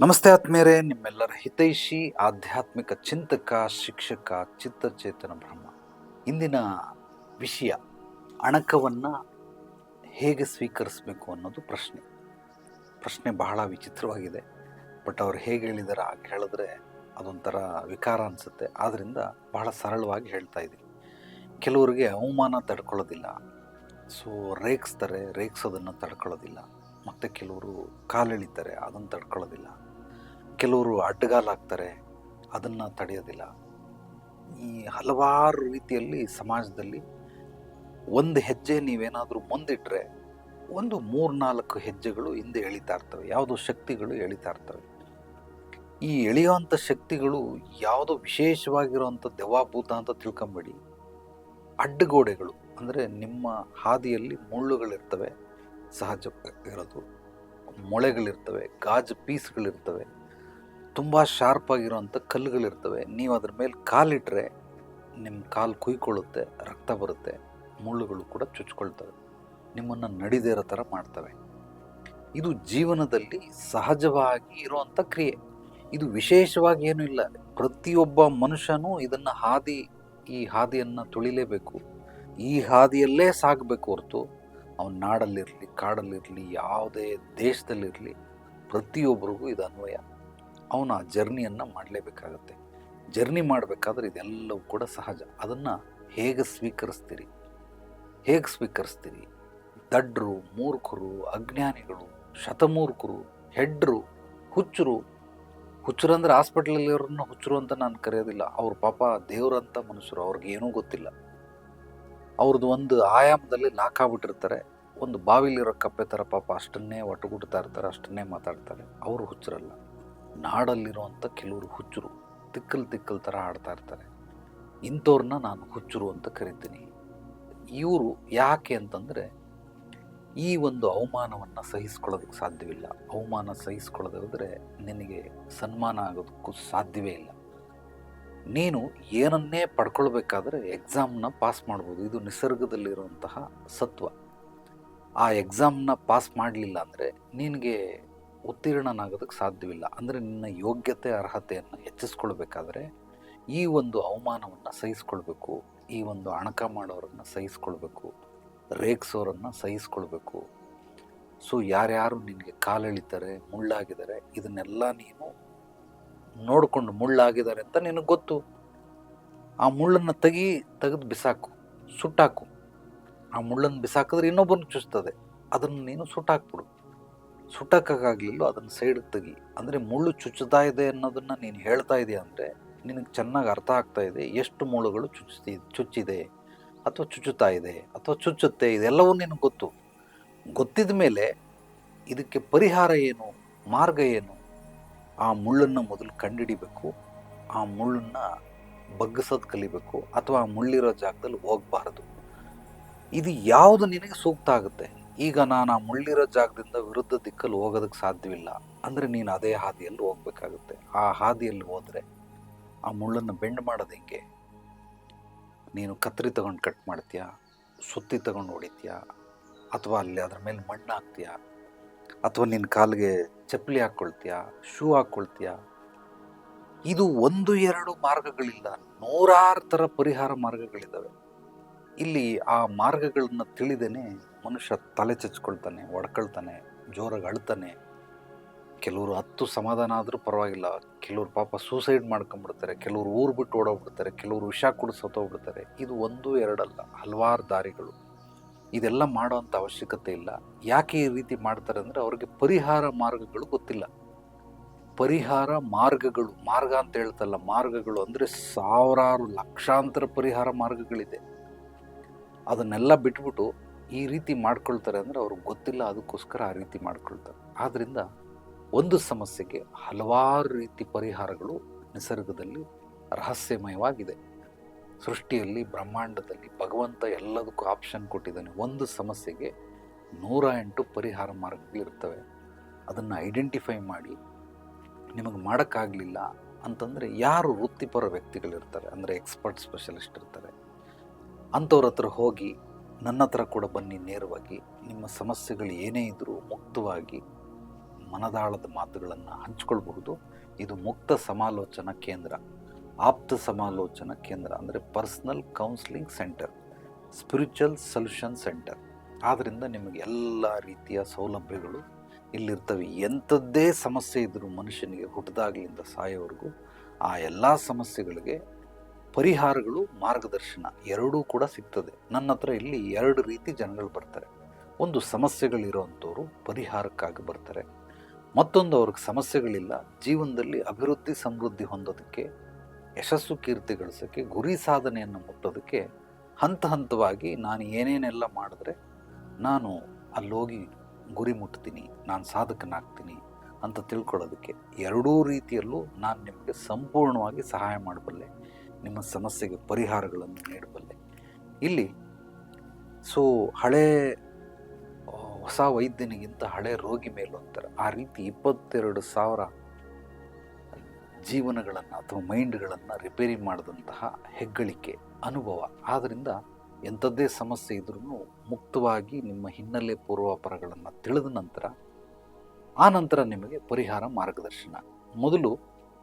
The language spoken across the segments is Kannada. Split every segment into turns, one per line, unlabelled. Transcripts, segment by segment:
ನಮಸ್ತೆ ಆತ್ಮೇರೆ ನಿಮ್ಮೆಲ್ಲರ ಹಿತೈಷಿ, ಆಧ್ಯಾತ್ಮಿಕ ಚಿಂತಕ, ಶಿಕ್ಷಕ, ಚಿತ್ತಚೇತನ ಬ್ರಹ್ಮ. ಇಂದಿನ ವಿಷಯ, ಅಣಕವನ್ನು ಹೇಗೆ ಸ್ವೀಕರಿಸಬೇಕು ಅನ್ನೋದು ಪ್ರಶ್ನೆ. ಪ್ರಶ್ನೆ ಬಹಳ ವಿಚಿತ್ರವಾಗಿದೆ. ಬಟ್ ಅವ್ರು ಹೇಗೆ ಹೇಳಿದಾರೆ, ಹಾಗೆ ಹೇಳಿದ್ರೆ ಅದೊಂಥರ ವಿಕಾರ ಅನಿಸುತ್ತೆ. ಆದ್ದರಿಂದ ಬಹಳ ಸರಳವಾಗಿ ಹೇಳ್ತಾ ಇದ್ದೀನಿ. ಕೆಲವರಿಗೆ ಅವಮಾನ ತಡ್ಕೊಳ್ಳೋದಿಲ್ಲ. ಸೊ ರೇಗಿಸ್ತಾರೆ, ರೇಗಿಸೋದನ್ನು ತಡ್ಕೊಳ್ಳೋದಿಲ್ಲ. ಮತ್ತು ಕೆಲವರು ಕಾಲೆಳಿತಾರೆ, ಅದನ್ನು ತಡ್ಕೊಳ್ಳೋದಿಲ್ಲ. ಕೆಲವರು ಅಡ್ಡಗಾಲಾಗ್ತಾರೆ, ಅದನ್ನು ತಡೆಯೋದಿಲ್ಲ. ಈ ಹಲವಾರು ರೀತಿಯಲ್ಲಿ ಸಮಾಜದಲ್ಲಿ ಒಂದು ಹೆಜ್ಜೆ ನೀವೇನಾದರೂ ಮುಂದಿಟ್ಟರೆ ಒಂದು ಮೂರ್ನಾಲ್ಕು ಹೆಜ್ಜೆಗಳು ಹಿಂದೆ ಎಳಿತಾ ಇರ್ತವೆ. ಯಾವುದೋ ಶಕ್ತಿಗಳು ಎಳಿತಾ ಇರ್ತವೆ. ಈ ಎಳೆಯುವಂಥ ಶಕ್ತಿಗಳು ಯಾವುದೋ ವಿಶೇಷವಾಗಿರುವಂಥ ದೆವ್ವಾಭೂತ ಅಂತ ತಿಳ್ಕೊಂಬೇಡಿ. ಅಡ್ಡಗೋಡೆಗಳು, ಅಂದರೆ ನಿಮ್ಮ ಹಾದಿಯಲ್ಲಿ ಮುಳ್ಳುಗಳಿರ್ತವೆ. ಸಹಜ ಇರೋದು ಮೊಳೆಗಳಿರ್ತವೆ, ಗಾಜು ಪೀಸ್ಗಳಿರ್ತವೆ, ತುಂಬ ಶಾರ್ಪ್ ಆಗಿರೋಂಥ ಕಲ್ಲುಗಳಿರ್ತವೆ. ನೀವು ಅದ್ರ ಮೇಲೆ ಕಾಲಿಟ್ಟರೆ ನಿಮ್ಮ ಕಾಲು ಕುಯ್ಕೊಳ್ಳುತ್ತೆ, ರಕ್ತ ಬರುತ್ತೆ, ಮುಳ್ಳುಗಳು ಕೂಡ ಚುಚ್ಕೊಳ್ತವೆ. ನಿಮ್ಮನ್ನು ನಡೀದೇ ಇರೋ ಥರ ಮಾಡ್ತವೆ. ಇದು ಜೀವನದಲ್ಲಿ ಸಹಜವಾಗಿ ಇರುವಂಥ ಕ್ರಿಯೆ. ಇದು ವಿಶೇಷವಾಗಿ ಏನೂ ಇಲ್ಲ. ಪ್ರತಿಯೊಬ್ಬ ಮನುಷ್ಯನೂ ಇದನ್ನು ಹಾದಿ, ಈ ಹಾದಿಯನ್ನು ತುಳಿಲೇಬೇಕು. ಈ ಹಾದಿಯಲ್ಲೇ ಸಾಗಬೇಕು ಹೊರತು ಅವನ ನಾಡಲ್ಲಿರಲಿ, ಕಾಡಲ್ಲಿರಲಿ, ಯಾವುದೇ ದೇಶದಲ್ಲಿರಲಿ ಪ್ರತಿಯೊಬ್ಬರಿಗೂ ಇದು ಅನ್ವಯ. ಅವನ ಆ ಜರ್ನಿಯನ್ನು ಮಾಡಲೇಬೇಕಾಗತ್ತೆ. ಜರ್ನಿ ಮಾಡಬೇಕಾದ್ರೆ ಇದೆಲ್ಲವೂ ಕೂಡ ಸಹಜ. ಅದನ್ನು ಹೇಗೆ ಸ್ವೀಕರಿಸ್ತೀರಿ? ಹೇಗೆ ಸ್ವೀಕರಿಸ್ತೀರಿ? ದಡ್ರು, ಮೂರ್ಖರು, ಅಜ್ಞಾನಿಗಳು, ಶತಮೂರ್ಖರು, ಹೆಡ್ರು, ಹುಚ್ಚರು. ಹುಚ್ಚರು ಅಂದರೆ ಹಾಸ್ಪಿಟ್ಲಲ್ಲಿರೋರನ್ನ ಹುಚ್ಚರು ಅಂತ ನಾನು ಕರೆಯೋದಿಲ್ಲ. ಅವ್ರ ಪಾಪ ದೇವರಂಥ ಮನುಷ್ಯರು. ಅವ್ರಿಗೆ ಏನೂ ಗೊತ್ತಿಲ್ಲ. ಅವ್ರದ್ದು ಒಂದು ಆಯಾಮದಲ್ಲಿ ಲಾಕ್ ಆಗ್ಬಿಟ್ಟಿರ್ತಾರೆ ಒಂದು ಬಾವಿಲಿರೋ ಕಪ್ಪೆ ಥರ ಪಾಪ ಅಷ್ಟನ್ನೇ ಒಟ್ಟುಗುಡ್ತಾ ಇರ್ತಾರೆ, ಅಷ್ಟನ್ನೇ ಮಾತಾಡ್ತಾರೆ. ಅವರು ಹುಚ್ಚರಲ್ಲ. ನಾಡಲ್ಲಿರುವಂಥ ಕೆಲವರು ಹುಚ್ಚರು. ತಿಕ್ಕಲ್ ತಿಕ್ಕಲ್ ಥರ ಆಡ್ತಾ ಇರ್ತಾರೆ. ಇಂಥವ್ರನ್ನ ನಾನು ಹುಚ್ಚರು ಅಂತ ಕರಿತೀನಿ. ಇವರು ಯಾಕೆ ಅಂತಂದರೆ, ಈ ಒಂದು ಅವಮಾನವನ್ನು ಸಹಿಸ್ಕೊಳ್ಳೋದಕ್ಕೆ ಸಾಧ್ಯವಿಲ್ಲ. ಅವಮಾನ ಸಹಿಸ್ಕೊಳ್ಳೋದಾದ್ರೆ ನಿನಗೆ ಸನ್ಮಾನ ಆಗೋದಕ್ಕೂ ಸಾಧ್ಯವೇ ಇಲ್ಲ. ನೀನು ಏನನ್ನೇ ಪಡ್ಕೊಳ್ಬೇಕಾದ್ರೆ ಎಕ್ಸಾಮ್ನ ಪಾಸ್ ಮಾಡ್ಬೋದು. ಇದು ನಿಸರ್ಗದಲ್ಲಿರುವಂತಹ ಸತ್ವ. ಆ ಎಕ್ಸಾಮ್ನ ಪಾಸ್ ಮಾಡಲಿಲ್ಲ ಅಂದರೆ ನಿನಗೆ ಉತ್ತೀರ್ಣನಾಗೋದಕ್ಕೆ ಸಾಧ್ಯವಿಲ್ಲ. ಅಂದರೆ ನಿನ್ನ ಯೋಗ್ಯತೆ, ಅರ್ಹತೆಯನ್ನು ಹೆಚ್ಚಿಸ್ಕೊಳ್ಬೇಕಾದ್ರೆ ಈ ಒಂದು ಅವಮಾನವನ್ನು ಸಹಿಸ್ಕೊಳ್ಬೇಕು. ಈ ಒಂದು ಅಣಕ ಮಾಡೋರನ್ನು ಸಹಿಸ್ಕೊಳ್ಬೇಕು. ರೇಗ್ಸೋರನ್ನು ಸಹಿಸ್ಕೊಳ್ಬೇಕು. ಸೊ ಯಾರ್ಯಾರು ನಿನಗೆ ಕಾಲೆಳಿತಾರೆ, ಮುಳ್ಳಾಗಿದ್ದಾರೆ, ಇದನ್ನೆಲ್ಲ ನೀನು ನೋಡಿಕೊಂಡು ಮುಳ್ಳಾಗಿದ್ದಾರೆ ಅಂತ ನಿನಗೆ ಗೊತ್ತು. ಆ ಮುಳ್ಳನ್ನು ತೆಗಿ, ತೆಗೆದು ಬಿಸಾಕು, ಸುಟ್ಟಾಕು. ಆ ಮುಳ್ಳನ್ನು ಬಿಸಾಕಿದ್ರೆ ಇನ್ನೊಬ್ಬನ ಚುಚ್ತದೆ. ಅದನ್ನು ನೀನು ಸುಟ್ಟಾಕ್ಬಿಡು. ಸುಟ್ಟಕ್ಕಾಗಲಿಲ್ಲ ಅದನ್ನು ಸೈಡ್ಗೆ ತೆಗಿ. ಅಂದರೆ ಮುಳ್ಳು ಚುಚ್ಚುತ್ತಾ ಇದೆ ಅನ್ನೋದನ್ನು ನೀನು ಹೇಳ್ತಾ ಇದೆಯಾ ಅಂದರೆ ನಿನಗೆ ಚೆನ್ನಾಗಿ ಅರ್ಥ ಆಗ್ತಾ ಇದೆ ಎಷ್ಟು ಮುಳ್ಳುಗಳು ಚುಚ್ಚಿ ಚುಚ್ಚಿದೆ ಅಥವಾ ಚುಚ್ಚುತ್ತಾ ಇದೆ ಅಥವಾ ಚುಚ್ಚುತ್ತೆ ಇದೆಲ್ಲವೂ ನಿನಗೆ ಗೊತ್ತು. ಗೊತ್ತಿದ ಮೇಲೆ ಇದಕ್ಕೆ ಪರಿಹಾರ ಏನು, ಮಾರ್ಗ ಏನು? ಆ ಮುಳ್ಳನ್ನು ಮೊದಲು ಕಂಡಿಡಿಬೇಕು, ಆ ಮುಳ್ಳನ್ನು ಬಗ್ಗಿಸೋದು ಕಲಿಬೇಕು ಅಥವಾ ಆ ಮುಳ್ಳಿರೋ ಜಾಗದಲ್ಲಿ ಹೋಗಬಾರದು. ಇದು ಯಾವುದು ನಿನಗೆ ಸೂಕ್ತ ಆಗುತ್ತೆ? ಈಗ ನಾನು ಆ ಮುಳ್ಳಿರೋ ಜಾಗದಿಂದ ವಿರುದ್ಧ ದಿಕ್ಕಲ್ಲಿ ಹೋಗೋದಕ್ಕೆ ಸಾಧ್ಯವಿಲ್ಲ ಅಂದರೆ ನೀನು ಅದೇ ಹಾದಿಯಲ್ಲಿ ಹೋಗಬೇಕಾಗುತ್ತೆ. ಆ ಹಾದಿಯಲ್ಲಿ ಹೋದರೆ ಆ ಮುಳ್ಳನ್ನು ಬೆಂಡ್ ಮಾಡೋದು ಹೆಂಗೆ? ನೀನು ಕತ್ತರಿ ತಗೊಂಡು ಕಟ್ ಮಾಡ್ತೀಯಾ? ಸುತ್ತಿ ತಗೊಂಡು ಹೊಡಿತೀಯಾ? ಅಥವಾ ಅಲ್ಲಿ ಅದ್ರ ಮೇಲೆ ಮಣ್ಣು ಹಾಕ್ತೀಯಾ? ಅಥವಾ ನಿನ್ನ ಕಾಲಿಗೆ ಚಪ್ಪಲಿ ಹಾಕ್ಕೊಳ್ತೀಯಾ ಶೂ ಹಾಕ್ಕೊಳ್ತೀಯಾ ಇದು ಒಂದು ಎರಡು ಮಾರ್ಗಗಳಿಲ್ಲ. ನೂರಾರು ಥರ ಪರಿಹಾರ ಮಾರ್ಗಗಳಿದ್ದಾವೆ ಇಲ್ಲಿ ಆ ಮಾರ್ಗಗಳನ್ನ ತಿಳಿದೇನೆ ಮನುಷ್ಯ ತಲೆ ಚಚ್ಕೊಳ್ತಾನೆ, ಒಡ್ಕೊಳ್ತಾನೆ, ಜೋರಾಗಿ ಅಳ್ತಾನೆ. ಕೆಲವರು ಹತ್ತು ಸಮಾಧಾನ ಆದರೂ ಪರವಾಗಿಲ್ಲ. ಕೆಲವರು ಪಾಪ ಸೂಸೈಡ್ ಮಾಡ್ಕೊಂಡ್ಬಿಡ್ತಾರೆ ಕೆಲವರು ಊರು ಬಿಟ್ಟು ಓಡೋಗ್ಬಿಡ್ತಾರೆ. ಕೆಲವರು ವಿಷ ಕುಡಿಸೋತೋಗ್ಬಿಡ್ತಾರೆ ಇದು ಒಂದು ಎರಡಲ್ಲ. ಹಲವಾರು ದಾರಿಗಳು. ಇದೆಲ್ಲ ಮಾಡೋವಂಥ ಅವಶ್ಯಕತೆ ಇಲ್ಲ. ಯಾಕೆ ಈ ರೀತಿ ಮಾಡ್ತಾರೆ ಅಂದರೆ ಅವ್ರಿಗೆ ಪರಿಹಾರ ಮಾರ್ಗಗಳು ಗೊತ್ತಿಲ್ಲ. ಪರಿಹಾರ ಮಾರ್ಗಗಳು, ಮಾರ್ಗ ಅಂತ ಹೇಳ್ತಲ್ಲ, ಮಾರ್ಗಗಳು ಅಂದರೆ ಸಾವಿರಾರು ಲಕ್ಷಾಂತರ ಪರಿಹಾರ ಮಾರ್ಗಗಳಿದೆ. ಅದನ್ನೆಲ್ಲ ಬಿಟ್ಬಿಟ್ಟು ಈ ರೀತಿ ಮಾಡ್ಕೊಳ್ತಾರೆ ಅಂದರೆ ಅವ್ರಿಗೆ ಗೊತ್ತಿಲ್ಲ, ಅದಕ್ಕೋಸ್ಕರ ಆ ರೀತಿ ಮಾಡ್ಕೊಳ್ತಾರೆ. ಆದ್ದರಿಂದ ಒಂದು ಸಮಸ್ಯೆಗೆ ಹಲವಾರು ರೀತಿ ಪರಿಹಾರಗಳು ನಿಸರ್ಗದಲ್ಲಿ ರಹಸ್ಯಮಯವಾಗಿದೆ. ಸೃಷ್ಟಿಯಲ್ಲಿ, ಬ್ರಹ್ಮಾಂಡದಲ್ಲಿ ಭಗವಂತ ಎಲ್ಲದಕ್ಕೂ ಆಪ್ಷನ್ ಕೊಟ್ಟಿದ್ದಾನೆ. ಒಂದು ಸಮಸ್ಯೆಗೆ ನೂರ ಎಂಟು ಪರಿಹಾರ ಮಾರ್ಗಗಳಿರ್ತವೆ ಅದನ್ನು ಐಡೆಂಟಿಫೈ ಮಾಡಿ, ನಿಮಗೆ ಮಾಡೋಕ್ಕಾಗಲಿಲ್ಲ ಅಂತಂದರೆ ಯಾರು ವೃತ್ತಿಪರ ವ್ಯಕ್ತಿಗಳಿರ್ತಾರೆ, ಅಂದರೆ ಎಕ್ಸ್ಪರ್ಟ್ ಸ್ಪೆಷಲಿಸ್ಟ್ ಇರ್ತಾರೆ, ಅಂಥವ್ರ ಹತ್ರ ಹೋಗಿ, ನನ್ನ ಹತ್ರ ಕೂಡ ಬನ್ನಿ ನೇರವಾಗಿ, ನಿಮ್ಮ ಸಮಸ್ಯೆಗಳು ಏನೇ ಇದ್ದರೂ ಮುಕ್ತವಾಗಿ ಮನದಾಳದ ಮಾತುಗಳನ್ನು ಹಂಚ್ಕೊಳ್ಬಹುದು. ಇದು ಮುಕ್ತ ಸಮಾಲೋಚನಾ ಕೇಂದ್ರ. ಆಪ್ತ ಸಮಾಲೋಚನಾ ಕೇಂದ್ರ ಅಂದರೆ personal counselling centre spiritual solution centre ಆದ್ದರಿಂದ ನಿಮಗೆ ಎಲ್ಲ ರೀತಿಯ ಸೌಲಭ್ಯಗಳು ಇಲ್ಲಿರ್ತವೆ. ಎಂಥದ್ದೇ ಸಮಸ್ಯೆ ಇದ್ದರೂ ಮನುಷ್ಯನಿಗೆ ಹುಟ್ಟಿದಾಗಲಿಂದ ಸಾಯೋವರೆಗೂ ಆ ಎಲ್ಲ ಸಮಸ್ಯೆಗಳಿಗೆ ಪರಿಹಾರಗಳು, ಮಾರ್ಗದರ್ಶನ ಎರಡೂ ಕೂಡ ಸಿಗ್ತದೆ. ನನ್ನ ಹತ್ರ ಇಲ್ಲಿ ಎರಡು ರೀತಿ ಜನಗಳು ಬರ್ತಾರೆ. ಒಂದು ಸಮಸ್ಯೆಗಳಿರೋವಂಥವ್ರು ಪರಿಹಾರಕ್ಕಾಗಿ ಬರ್ತಾರೆ. ಮತ್ತೊಂದು ಅವ್ರಿಗೆ ಸಮಸ್ಯೆಗಳಿಲ್ಲ, ಜೀವನದಲ್ಲಿ ಅಭಿವೃದ್ಧಿ, ಸಮೃದ್ಧಿ ಹೊಂದೋದಕ್ಕೆ ಯಶಸ್ಸು ಕೀರ್ತಿ ಗಳಿಸೋಕ್ಕೆ ಗುರಿ ಸಾಧನೆಯನ್ನು ಮುಟ್ಟೋದಕ್ಕೆ ಹಂತ ಹಂತವಾಗಿ ನಾನು ಏನೇನೆಲ್ಲ ಮಾಡಿದ್ರೆ ನಾನು ಅಲ್ಲೋಗಿ ಗುರಿ ಮುಟ್ತೀನಿ, ನಾನು ಸಾಧಕನಾಗ್ತೀನಿ ಅಂತ ತಿಳ್ಕೊಳ್ಳೋದಕ್ಕೆ ಎರಡೂ ರೀತಿಯಲ್ಲೂ ನಾನು ನಿಮಗೆ ಸಂಪೂರ್ಣವಾಗಿ ಸಹಾಯ ಮಾಡಬಲ್ಲೆ, ನಿಮ್ಮ ಸಮಸ್ಯೆಗೆ ಪರಿಹಾರಗಳನ್ನು ನೀಡಬಲ್ಲೆ. ಇಲ್ಲಿ ಸೊ, ಹಳೆ, ಹೊಸ ವೈದ್ಯನಿಗಿಂತ ಹಳೆ ರೋಗಿ ಮೇಲೆ ಅಂತಾರೆ ಆ ರೀತಿ ಇಪ್ಪತ್ತೆರಡು ಸಾವಿರ ಜೀವನಗಳನ್ನು ಅಥವಾ ಮೈಂಡ್ಗಳನ್ನು ರಿಪೇರಿ ಮಾಡಿದಂತಹ ಹೆಗ್ಗಳಿಕೆ, ಅನುಭವ. ಆದ್ದರಿಂದ ಎಂಥದ್ದೇ ಸಮಸ್ಯೆ ಇದ್ರೂ ಮುಕ್ತವಾಗಿ ನಿಮ್ಮ ಹಿನ್ನೆಲೆ ಪೂರ್ವಾಪರಗಳನ್ನು ತಿಳಿದ ನಂತರ, ಆ ನಂತರ ನಿಮಗೆ ಪರಿಹಾರ ಮಾರ್ಗದರ್ಶನ. ಮೊದಲು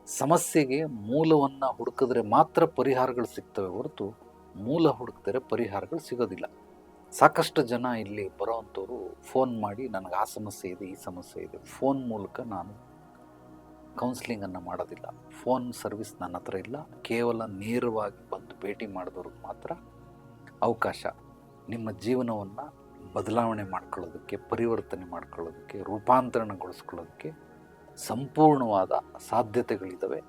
ಸಮಸ್ಯೆಗೆ ಮೂಲವನ್ನು ಹುಡುಕಿದ್ರೆ ಮಾತ್ರ ಪರಿಹಾರಗಳು ಸಿಗ್ತವೆ ಹೊರತು ಮೂಲ ಹುಡುಕಿದ್ರೆ ಪರಿಹಾರಗಳು ಸಿಗೋದಿಲ್ಲ. ಸಾಕಷ್ಟು ಜನ ಇಲ್ಲಿ ಬರೋವಂಥವ್ರು ಫೋನ್ ಮಾಡಿ, ನನಗೆ ಆ ಸಮಸ್ಯೆ ಇದೆ, ಈ ಸಮಸ್ಯೆ ಇದೆ. ಫೋನ್ ಮೂಲಕ ನಾನು ಕೌನ್ಸಿಲಿಂಗನ್ನು ಮಾಡೋದಿಲ್ಲ. ಫೋನ್ ಸರ್ವಿಸ್ ನನ್ನ ಹತ್ರ ಇಲ್ಲ. ಕೇವಲ ನೇರವಾಗಿ ಬಂದು ಭೇಟಿ ಮಾಡಿದವ್ರಿಗೆ ಮಾತ್ರ ಅವಕಾಶ. ನಿಮ್ಮ ಜೀವನವನ್ನು ಬದಲಾವಣೆ ಮಾಡ್ಕೊಳ್ಳೋದಕ್ಕೆ, ಪರಿವರ್ತನೆ ಮಾಡ್ಕೊಳ್ಳೋದಕ್ಕೆ, ರೂಪಾಂತರಣಗೊಳಿಸ್ಕೊಳ್ಳೋದಕ್ಕೆ ಸಂಪೂರ್ಣವಾದ ಸಾಧ್ಯತೆಗಳಿದ್ದಾವೆ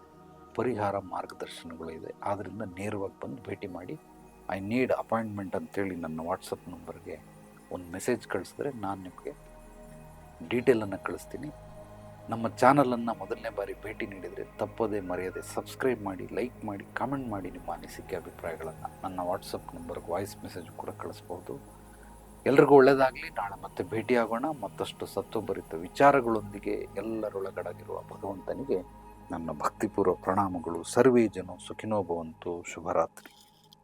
ಪರಿಹಾರ ಮಾರ್ಗದರ್ಶನಗಳು ಇದೆ. ಆದ್ದರಿಂದ ನೇರವಾಗಿ ಬಂದು ಭೇಟಿ ಮಾಡಿ. ಐ ನೀಡ್ ಅಪಾಯಿಂಟ್ಮೆಂಟ್ ಅಂತೇಳಿ ನನ್ನ ವಾಟ್ಸಪ್ ನಂಬರ್ಗೆ ಒಂದು ಮೆಸೇಜ್ ಕಳಿಸಿದ್ರೆ ನಾನು ನಿಮಗೆ ಡೀಟೇಲನ್ನು ಕಳಿಸ್ತೀನಿ. ನಮ್ಮ ಚಾನಲನ್ನು ಮೊದಲನೇ ಬಾರಿ ಭೇಟಿ ನೀಡಿದರೆ ತಪ್ಪದೇ ಮರೆಯದೆ ಸಬ್ಸ್ಕ್ರೈಬ್ ಮಾಡಿ, ಲೈಕ್ ಮಾಡಿ, ಕಾಮೆಂಟ್ ಮಾಡಿ ನಿಮ್ಮ ಅನಿಸಿಕೆ, ಅಭಿಪ್ರಾಯಗಳನ್ನು. ನನ್ನ ವಾಟ್ಸಪ್ ನಂಬರ್ಗೆ ವಾಯ್ಸ್ ಮೆಸೇಜ್ ಕೂಡ ಕಳಿಸ್ಬೋದು. ಎಲ್ರಿಗೂ ಒಳ್ಳೆಯದಾಗಲಿ. ನಾಳೆ ಮತ್ತೆ ಭೇಟಿಯಾಗೋಣ. ಮತ್ತಷ್ಟು ಸತ್ವಭರಿತ ವಿಚಾರಗಳೊಂದಿಗೆ ಎಲ್ಲರೊಳಗಡಗಿರುವ ಭಗವಂತನಿಗೆ ನನ್ನ ಭಕ್ತಿಪೂರ್ವ ಪ್ರಣಾಮಗಳು. ಸರ್ವೇ ಜನ ಸುಖಿನೋಭವಂತು ಶುಭರಾತ್ರಿ.